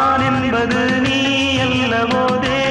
நான் என்பது நீ அல்லவோ தேவ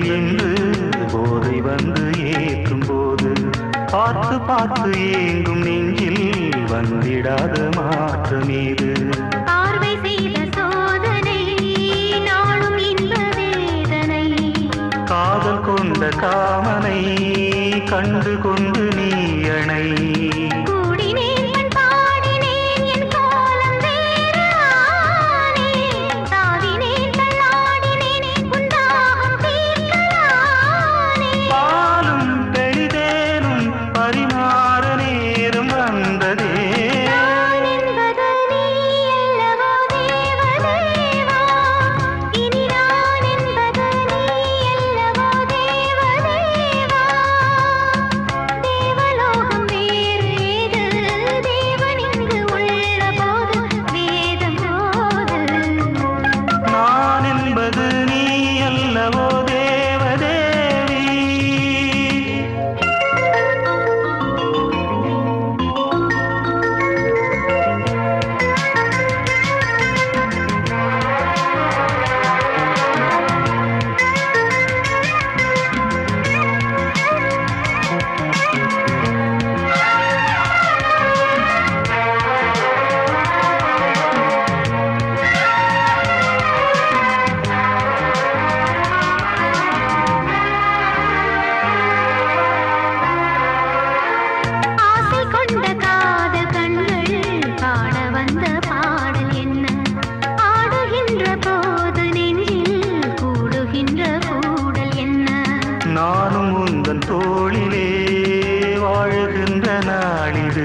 என்று போதை வந்து ஏற்றும் போது பார்த்து பார்த்து ஏங்கும் நெஞ்சில் வந்திடாத மாற்றமீது. பார்வை செய்த சோதனை நாளும் இந்த வேதனை. காதல் கொண்ட காமனை கண்டு கொண்டு நீ அணை. பணிது